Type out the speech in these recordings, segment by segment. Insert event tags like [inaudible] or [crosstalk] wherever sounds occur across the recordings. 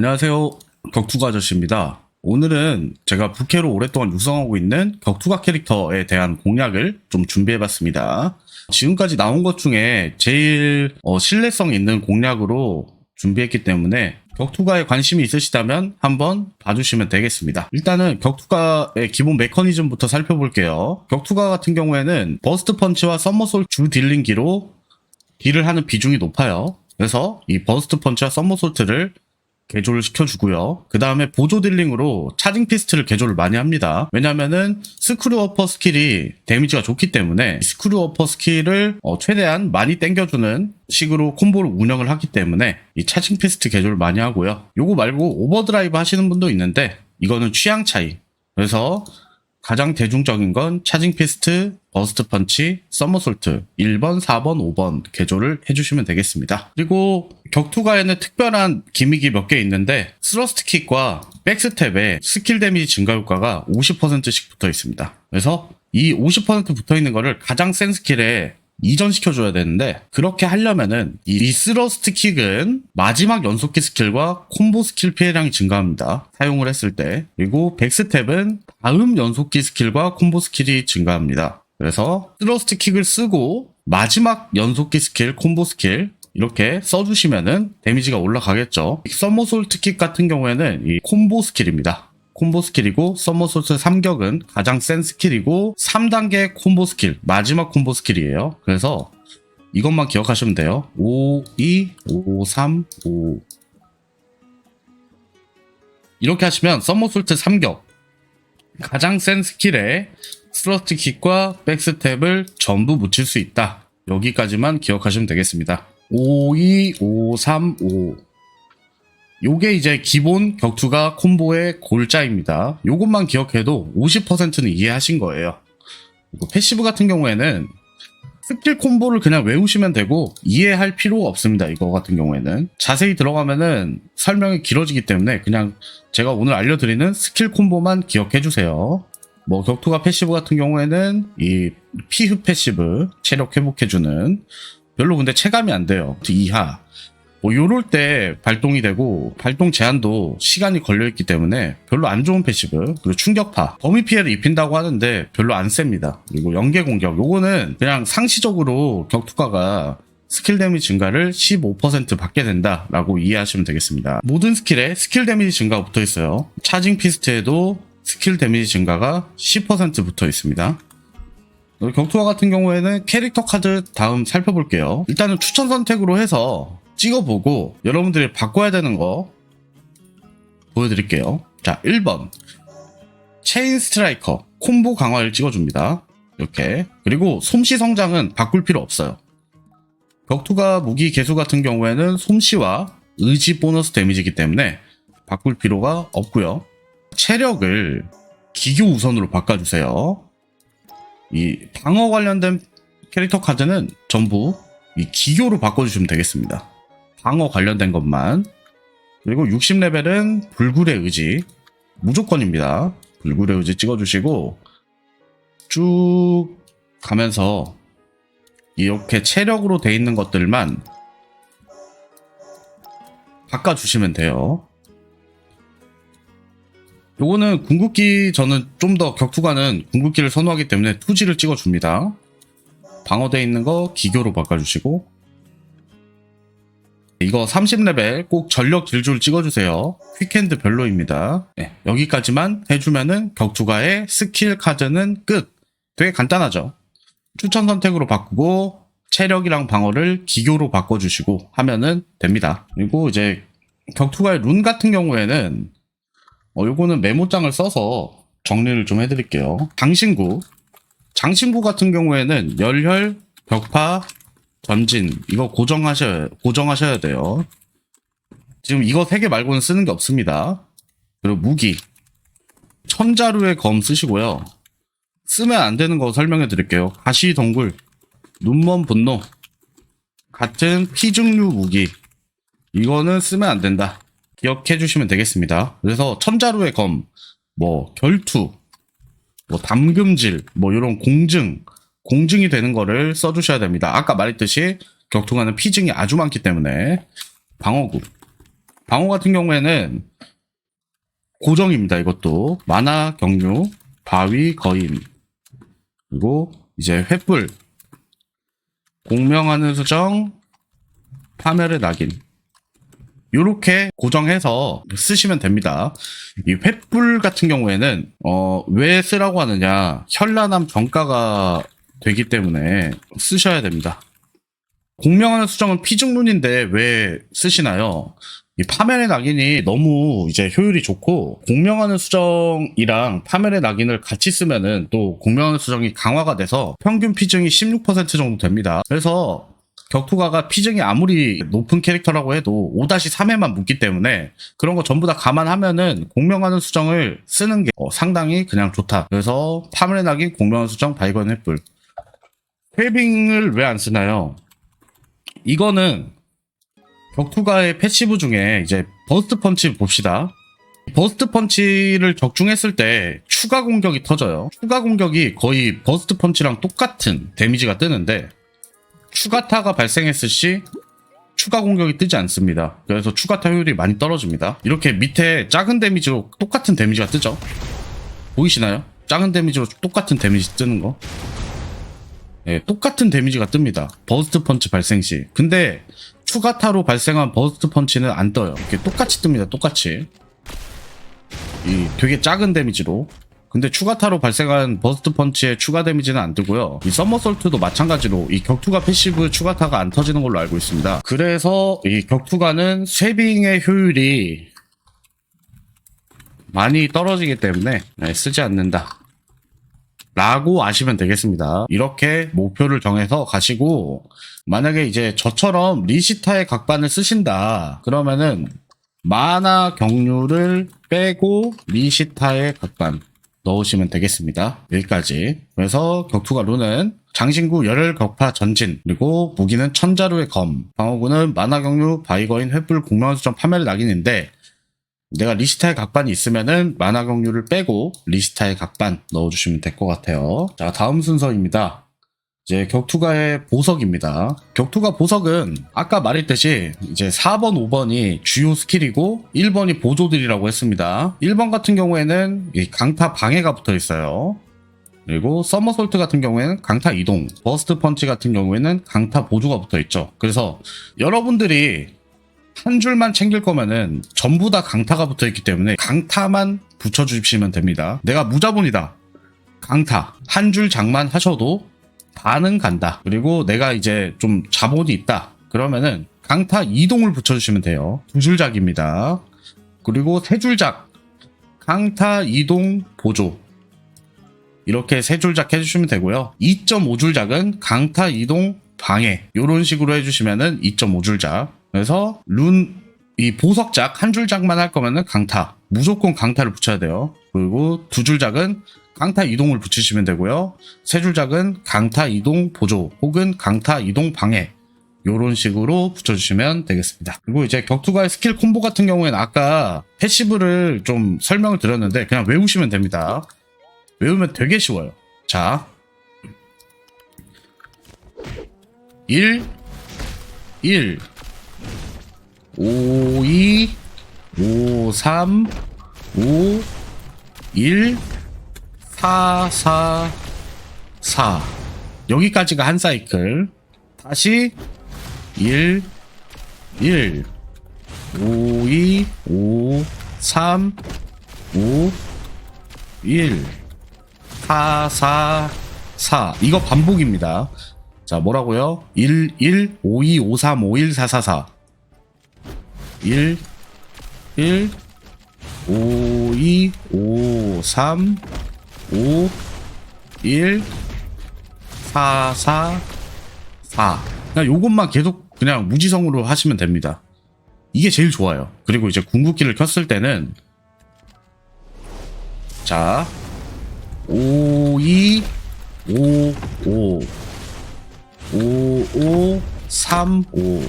안녕하세요. 격투가 아저씨입니다. 오늘은 제가 부캐로 오랫동안 육성하고 있는 격투가 캐릭터에 대한 공략을 좀 준비해봤습니다. 지금까지 나온 것 중에 제일 어, 신뢰성 있는 공략으로 준비했기 때문에 격투가에 관심이 있으시다면 한번 봐주시면 되겠습니다. 일단은 격투가의 기본 메커니즘부터 살펴볼게요. 격투가 같은 경우에는 버스트 펀치와 썸머솔 주 딜링기로 딜을 하는 비중이 높아요. 그래서 이 버스트 펀치와 썸머솔트를 개조를 시켜주고요. 그 다음에 보조 딜링으로 차징 피스트를 개조를 많이 합니다. 왜냐면은 스크류 어퍼 스킬이 데미지가 좋기 때문에 스크류 어퍼 스킬을 어, 최대한 많이 땡겨주는 식으로 콤보를 운영을 하기 때문에 이 차징 피스트 개조를 많이 하고요. 요거 말고 오버드라이브 하시는 분도 있는데 이거는 취향 차이. 그래서 가장 대중적인 건 차징 피스트, 버스트 펀치, 서머솔트 1번, 4번, 5번 개조를 해주시면 되겠습니다. 그리고 격투가에는 특별한 기믹이 몇 개 있는데 스러스트 킥과 백스텝에 스킬 데미지 증가 효과가 50%씩 붙어 있습니다. 그래서 이 50% 붙어 있는 거를 가장 센 스킬에 이전시켜줘야 되는데 그렇게 하려면은 이 스러스트 킥은 마지막 연속기 스킬과 콤보 스킬 피해량이 증가합니다. 사용을 했을 때 그리고 백스텝은 다음 연속기 스킬과 콤보 스킬이 증가합니다. 그래서 스러스트 킥을 쓰고 마지막 연속기 스킬, 콤보 스킬 이렇게 써주시면은 데미지가 올라가겠죠. 서머솔트 킥 같은 경우에는 이 콤보 스킬입니다. 콤보 스킬이고 서머솔트 3격은 가장 센 스킬이고 3단계 콤보 스킬 마지막 콤보 스킬이에요. 그래서 이것만 기억하시면 돼요. 5, 2, 5, 3, 5 이렇게 하시면 서머솔트 3격 가장 센 스킬에 스러스트 킥과 백스텝을 전부 묻힐 수 있다. 여기까지만 기억하시면 되겠습니다. 5, 2, 5, 3, 5 요게 이제 기본 격투가 콤보의 골자입니다. 요것만 기억해도 50%는 이해하신 거예요. 그리고 패시브 같은 경우에는 스킬 콤보를 그냥 외우시면 되고 이해할 필요가 없습니다. 이거 같은 경우에는 자세히 들어가면은 설명이 길어지기 때문에 그냥 제가 오늘 알려드리는 스킬 콤보만 기억해 주세요. 뭐 격투가 패시브 같은 경우에는 이 피흡 패시브 체력 회복해주는 별로 근데 체감이 안 돼요. 이하. 뭐 요럴 때 발동이 되고 발동 제한도 시간이 걸려있기 때문에 별로 안 좋은 패시브 그리고 충격파. 범위 피해를 입힌다고 하는데 별로 안 셉니다. 그리고 연계 공격. 요거는 그냥 상시적으로 격투가가 스킬 데미지 증가를 15% 받게 된다 라고 이해하시면 되겠습니다. 모든 스킬에 스킬 데미지 증가가 붙어 있어요. 차징 피스트에도 스킬 데미지 증가가 10% 붙어 있습니다 격투가 같은 경우에는 캐릭터 카드 다음 살펴볼게요 일단은 추천 선택으로 해서 찍어보고 여러분들이 바꿔야 되는 거 보여드릴게요. 자, 1번. 체인 스트라이커. 콤보 강화를 찍어줍니다. 이렇게. 그리고 솜씨 성장은 바꿀 필요 없어요. 격투가 무기 개수 같은 경우에는 솜씨와 의지 보너스 데미지이기 때문에 바꿀 필요가 없고요. 체력을 기교 우선으로 바꿔주세요. 이 방어 관련된 캐릭터 카드는 전부 이 기교로 바꿔주시면 되겠습니다. 방어 관련된 것만. 그리고 60레벨은 불굴의 의지. 무조건입니다. 불굴의 의지 찍어주시고, 쭉 가면서 이렇게 체력으로 돼 있는 것들만 바꿔주시면 돼요. 요거는 궁극기 저는 좀 더 격투가는 궁극기를 선호하기 때문에 투지를 찍어줍니다. 방어돼 있는 거 기교로 바꿔주시고 이거 30레벨 꼭 전력 딜줄 찍어주세요. 퀵핸드 별로입니다. 네, 여기까지만 해주면은 격투가의 스킬 카드는 끝. 되게 간단하죠. 추천 선택으로 바꾸고 체력이랑 방어를 기교로 바꿔주시고 하면은 됩니다. 그리고 이제 격투가의 룬 같은 경우에는 어, 요거는 메모장을 써서 정리를 좀 해드릴게요. 장신구. 장신구 같은 경우에는 열혈, 벽파, 전진 이거 고정하셔야 고정하셔야 돼요. 지금 이거 세개 말고는 쓰는 게 없습니다. 그리고 무기 천자루의 검 쓰시고요. 쓰면 안 되는 거 설명해 드릴게요. 가시 동굴, 눈먼 분노 같은 피중류 무기 이거는 쓰면 안 된다. 기억해 주시면 되겠습니다. 그래서 천자루의 검, 뭐 결투, 뭐 담금질, 뭐 이런 공증 공증이 되는 거를 써주셔야 됩니다. 아까 말했듯이 격투가는 피증이 아주 많기 때문에 방어구 방어 같은 경우에는 고정입니다. 이것도 만화, 경류, 바위, 거인 그리고 이제 횃불, 공명하는 수정, 파멸의 낙인 요렇게 고정해서 쓰시면 됩니다. 이 횃불 같은 경우에는 어, 왜 쓰라고 하느냐 현란함 정가가 되기 때문에 쓰셔야 됩니다. 공명하는 수정은 피증룬인데 왜 쓰시나요? 이 파멸의 낙인이 너무 이제 효율이 좋고 공명하는 수정이랑 파멸의 낙인을 같이 쓰면은 또 공명하는 수정이 강화가 돼서 평균 피증이 16% 정도 됩니다. 그래서 격투가가 피증이 아무리 높은 캐릭터라고 해도 5-3에만 묻기 때문에 그런 거 전부 다 감안하면은 공명하는 수정을 쓰는 게 어, 상당히 그냥 좋다. 그래서 파멸의 낙인, 공명하는 수정, 바이건 횃불. 회빙을 왜 안 쓰나요? 이거는 격투가의 패시브 중에 이제 버스트 펀치 봅시다. 버스트 펀치를 적중했을 때 추가 공격이 터져요. 추가 공격이 거의 버스트 펀치랑 똑같은 데미지가 뜨는데 추가타가 발생했을 시 추가 공격이 뜨지 않습니다. 그래서 추가타 효율이 많이 떨어집니다. 이렇게 밑에 작은 데미지로 똑같은 데미지가 뜨죠. 보이시나요? 작은 데미지로 똑같은 데미지 뜨는 거. 예, 똑같은 데미지가 뜹니다. 버스트 펀치 발생 시. 근데 추가타로 발생한 버스트 펀치는 안 떠요. 이렇게 똑같이 뜹니다. 똑같이. 이 되게 작은 데미지로. 근데 추가 타로 발생한 버스트 펀치의 추가 데미지는 안 뜨고요. 이 썸머솔트도 마찬가지로 이 격투가 패시브 추가 타가 안 터지는 걸로 알고 있습니다. 그래서 이 격투가는 쉐빙의 효율이 많이 떨어지기 때문에 네, 쓰지 않는다. 라고 아시면 되겠습니다. 이렇게 목표를 정해서 가시고 만약에 이제 저처럼 리시타의 각반을 쓰신다 그러면은 만화 경류를 빼고 리시타의 각반 넣으시면 되겠습니다. 여기까지. 그래서 격투가 룬은 장신구 열혈 격파 전진 그리고 무기는 천자루의 검 방어구는 만화 경류 바이거인 횃불 공명수정 파멸의 낙인인데 내가 리시타의 각반이 있으면은 만화 경류를 빼고 리시타의 각반 넣어주시면 될 것 같아요. 자, 다음 순서입니다. 이제 격투가의 보석입니다. 격투가 보석은 아까 말했듯이 이제 4번, 5번이 주요 스킬이고 1번이 보조들이라고 했습니다. 1번 같은 경우에는 이 강타 방해가 붙어 있어요. 그리고 서머솔트 같은 경우에는 강타 이동, 버스트 펀치 같은 경우에는 강타 보조가 붙어 있죠. 그래서 여러분들이 한 줄만 챙길 거면은 전부 다 강타가 붙어 있기 때문에 강타만 붙여주시면 됩니다. 내가 무자본이다. 강타. 한 줄 장만 하셔도 반은 간다. 그리고 내가 이제 좀 자본이 있다. 그러면은 강타 이동을 붙여주시면 돼요. 두 줄작입니다. 그리고 세 줄작. 강타 이동 보조. 이렇게 세 줄작 해주시면 되고요. 2.5줄작은 강타 이동 방해. 이런 식으로 해주시면은 2.5줄작. 그래서 룬, 이 보석작 한 줄작만 할 거면은 강타. 무조건 강타를 붙여야 돼요. 그리고 두 줄작은 강타 이동을 붙이시면 되고요. 세 줄작은 강타 이동 보조 혹은 강타 이동 방해. 요런 식으로 붙여주시면 되겠습니다. 그리고 이제 격투가의 스킬 콤보 같은 경우에는 아까 패시브를 좀 설명을 드렸는데 그냥 외우시면 됩니다. 외우면 되게 쉬워요. 자. 1, 1, 5, 2, 5, 3, 5, 1, 4, 4, 4. 여기까지가 한 사이클. 다시 1, 1, 5, 2, 5, 3, 5, 1, 4, 4, 4. 이거 반복입니다. 자, 뭐라고요? 1, 1, 5, 2, 5, 3, 5, 1, 4, 4, 4. 1, 1, 5, 2, 5, 3, 5, 1, 4, 4, 4. 그냥 요것만 계속 그냥 무지성으로 하시면 됩니다. 이게 제일 좋아요. 그리고 이제 궁극기를 켰을 때는 자, 5, 2, 5, 5, 5, 5, 3, 5,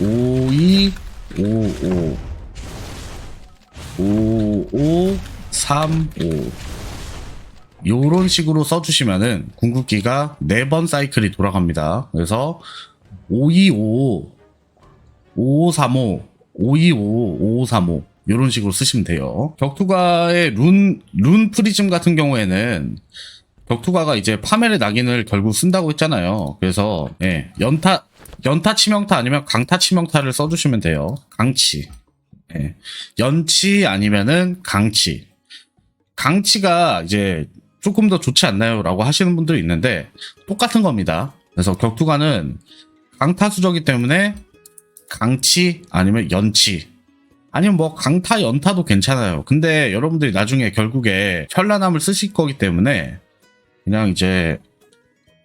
5, 2, 5, 5, 5, 5, 3, 5. 요런 식으로 써주시면은 궁극기가 4번 사이클이 돌아갑니다. 그래서 525, 5535, 525, 5535 이런 식으로 쓰시면 돼요. 격투가의 룬, 룬 프리즘 같은 경우에는 격투가가 이제 파멸의 낙인을 결국 쓴다고 했잖아요. 그래서 예, 연타 연타 치명타 아니면 강타 치명타를 써주시면 돼요. 강치. 예. 연치 아니면은 강치. 강치가 이제 조금 더 좋지 않나요? 라고 하시는 분들이 있는데 똑같은 겁니다. 그래서 격투가는 강타 수저기 때문에 강치 아니면 연치 아니면 뭐 강타 연타도 괜찮아요. 근데 여러분들이 나중에 결국에 현란함을 쓰실 거기 때문에 그냥 이제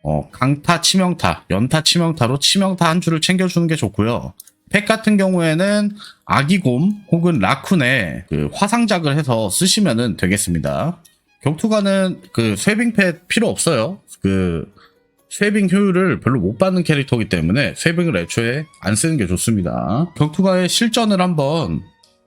어, 강타 치명타, 연타 치명타로 치명타 한 줄을 챙겨주는 게 좋고요. 팩 같은 경우에는 아기곰 혹은 라쿤의 그 화상작을 해서 쓰시면 되겠습니다. 격투가는 그 쇠빙 팩 필요 없어요. 그 쇠빙 효율을 별로 못 받는 캐릭터이기 때문에 쇠빙을 애초에 안 쓰는 게 좋습니다. 격투가의 실전을 한번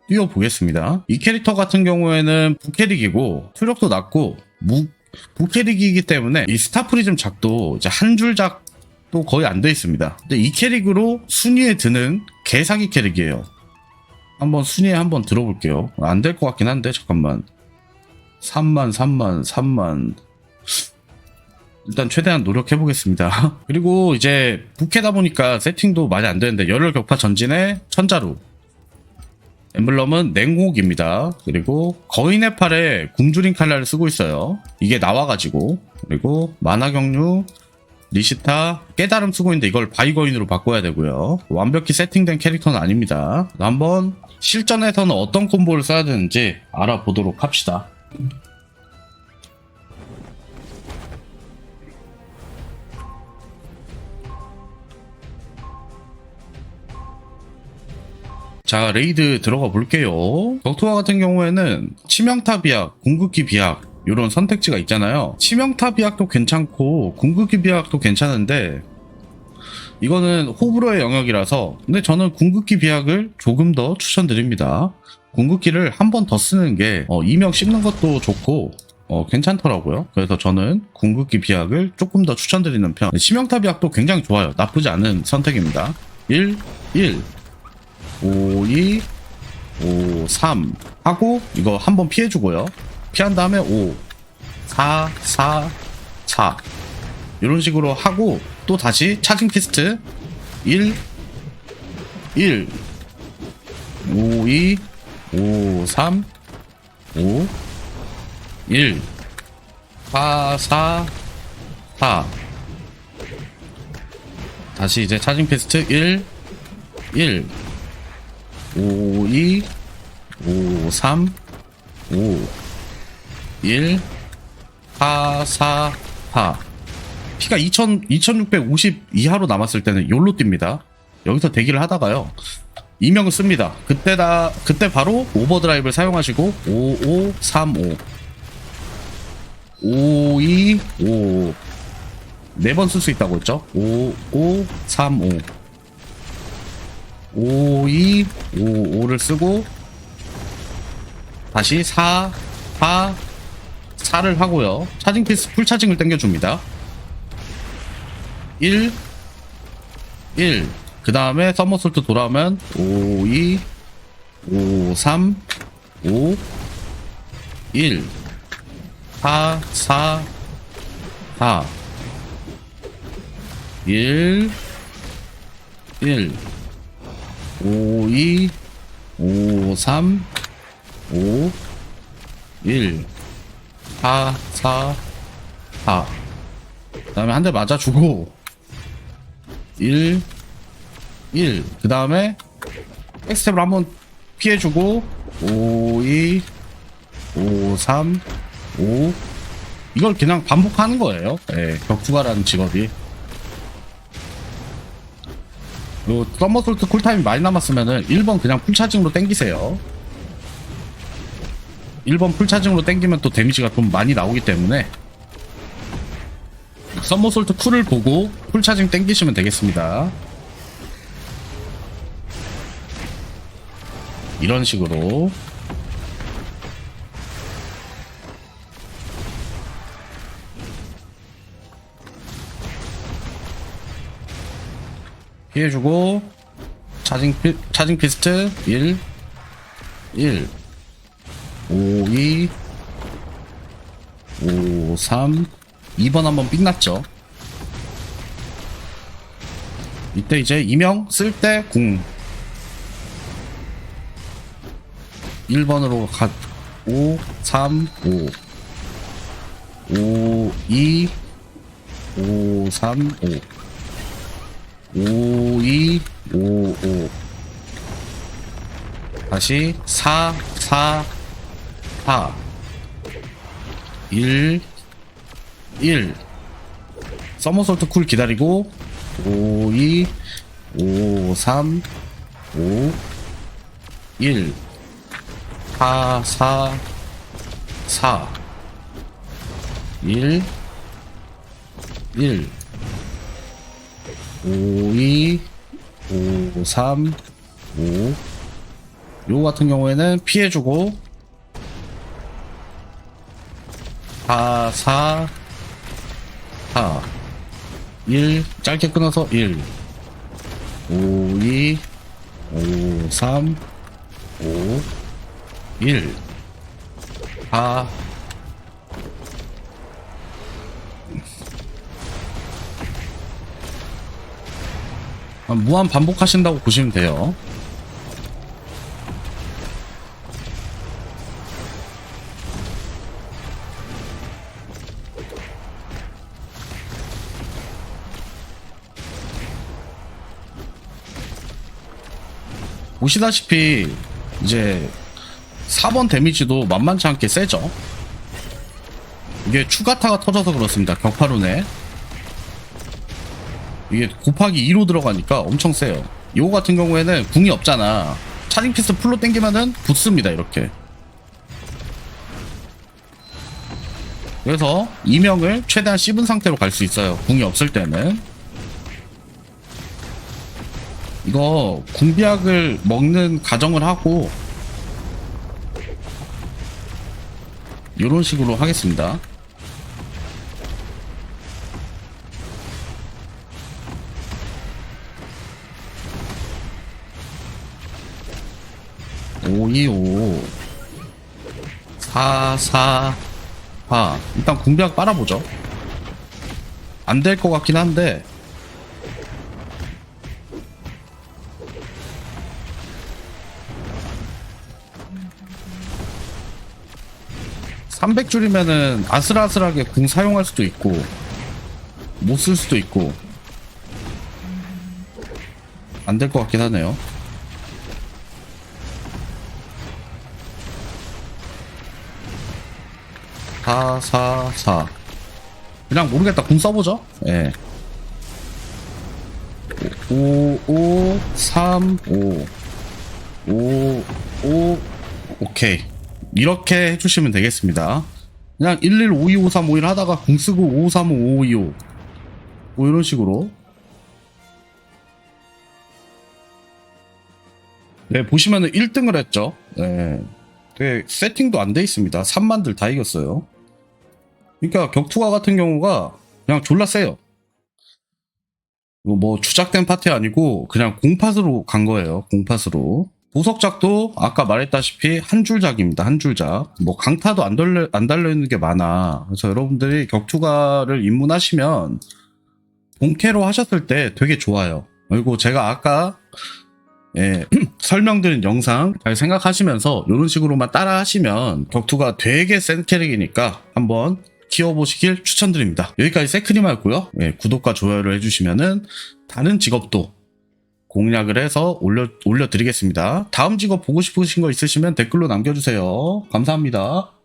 띄워보겠습니다. 이 캐릭터 같은 경우에는 부캐릭이고 투력도 낮고 무 부캐릭이기 때문에 이 스타프리즘 작도 이제 한 줄 작도 거의 안 돼 있습니다. 근데 이 캐릭으로 순위에 드는 개사기 캐릭이에요. 한번 순위에 한번 들어볼게요. 안 될 것 같긴 한데 잠깐만. 3만, 3만, 3만. 일단 최대한 노력해 보겠습니다. [laughs] 그리고 이제 부캐다 보니까 세팅도 많이 안 되는데 열혈 격파 전진에 천자루. 엠블럼은 냉혹입니다. 그리고 거인의 팔에 궁주린 칼날을 쓰고 있어요. 이게 나와가지고 그리고 만화 경류 리시타 깨달음 쓰고 있는데 이걸 바이거인으로 바꿔야 되고요. 완벽히 세팅된 캐릭터는 아닙니다. 한번 실전에서는 어떤 콤보를 써야 되는지 알아보도록 합시다. 자, 레이드 들어가 볼게요. 격투화 같은 경우에는 치명타 비약, 궁극기 비약, 이런 선택지가 있잖아요. 치명타 비약도 괜찮고, 궁극기 비약도 괜찮은데, 이거는 호불호의 영역이라서, 근데 저는 궁극기 비약을 조금 더 추천드립니다. 궁극기를 한 번 더 쓰는 게, 어, 이명 씹는 것도 좋고, 어, 괜찮더라고요. 그래서 저는 궁극기 비약을 조금 더 추천드리는 편. 치명타 비약도 굉장히 좋아요. 나쁘지 않은 선택입니다. 1, 1. 5, 2, 5, 3 하고 이거 한 번 피해주고요. 피한 다음에 5, 4, 4, 4 이런 식으로 하고 또 다시 차징 피스트 1, 1, 5, 2, 5, 3, 5, 1, 4, 4, 4 다시 이제 차징 피스트 1, 1 5, 2, 5, 3, 5, 1, 4, 4, 4. 피가 2000, 2650 이하로 남았을 때는 요로 뜁니다. 여기서 대기를 하다가요. 이명을 씁니다. 그때 다, 그때 바로 오버드라이브를 사용하시고, 5, 5, 3, 5. 5, 2, 5. 네 번 쓸 수 있다고 했죠? 5, 5, 3, 5. 5, 2, 5, 5를 쓰고 다시 4, 4, 4를 하고요. 차징 피스 풀 차징을 당겨줍니다. 1, 1. 그 다음에 서머솔트 돌아오면 5, 2, 5, 3, 5, 1, 4, 4, 4, 1, 1. 5, 2, 5, 3, 5, 1, 4, 4, 4. 그 다음에 한 대 맞아주고, 1, 1. 그 다음에, 백스텝을 한번 피해주고, 5, 2, 5, 3, 5. 이걸 그냥 반복하는 거예요. 예, 격투가라는 직업이. 요 썸머솔트 쿨타임이 많이 남았으면은 1번 그냥 풀차징으로 땡기세요 1번 풀차징으로 땡기면 또 데미지가 좀 많이 나오기 때문에 썸머솔트 쿨을 보고 풀차징 땡기시면 되겠습니다 이런 식으로. 피해주고 차징, 피, 차징 피스트 1 1 5 2 5 3 2번 한번 삑났죠? 이때 이제 이명 쓸 때 궁 1번으로 가 5 3 5 5 2 5 3 5 5 2 5 5 다시 4 4 4 1 1 서머솔트 쿨 기다리고 5 2 5 3 5 1 4 4 4 1 1 5 2 5 3 5 요거 같은 경우에는 피해주고. 4 4 4 1 짧게 끊어서 1 5 2 5 3 5 1 4 아, 무한 반복하신다고 보시면 돼요. 보시다시피 이제 4번 데미지도 만만치 않게 세죠. 이게 추가타가 터져서 그렇습니다. 격파룬에 이게 곱하기 2로 들어가니까 엄청 세요. 요거 같은 경우에는 궁이 없잖아. 차징 피스 풀로 땡기면은 붙습니다. 이렇게. 그래서 이명을 최대한 씹은 상태로 갈 수 있어요. 궁이 없을 때는. 이거 궁비약을 먹는 가정을 하고 이런 식으로 하겠습니다. 오이오 사사파 일단 궁비약 빨아보죠. 안 될 것 같긴 한데 300줄이면은 아슬아슬하게 궁 사용할 수도 있고 못 쓸 수도 있고 안 될 것 같긴 하네요. 사, 사, 사. 그냥 모르겠다. 궁 써보죠. 예. 5, 5, 3, 5. 5, 5, 오케이. 이렇게 해주시면 되겠습니다. 그냥 11, 52, 53, 51 하다가 궁 쓰고 5535, 5525. 뭐 이런 식으로. 네, 보시면은 1등을 했죠. 네. 되게 세팅도 안 돼 있습니다. 3만들 다 이겼어요. 그러니까 격투가 같은 경우가 그냥 졸라 세요. 이거 뭐 주작된 파티 아니고 그냥 공팟으로 간 거예요. 공팟으로. 보석작도 아까 말했다시피 한 줄작입니다. 한 줄작. 뭐 강타도 안 달려 안 달려 있는 게 많아. 그래서 여러분들이 격투가를 입문하시면 본캐로 하셨을 때 되게 좋아요. 그리고 제가 아까 예, [clears throat] 설명드린 영상 잘 생각하시면서 이런 식으로만 따라 하시면 격투가 되게 센 캐릭이니까 한번 키워보시길 추천드립니다. 여기까지 세크림이었고요. 예, 구독과 좋아요를 해주시면은 다른 직업도 공략을 해서 올려, 올려드리겠습니다. 다음 직업 보고 싶으신 거 있으시면 댓글로 남겨주세요. 감사합니다.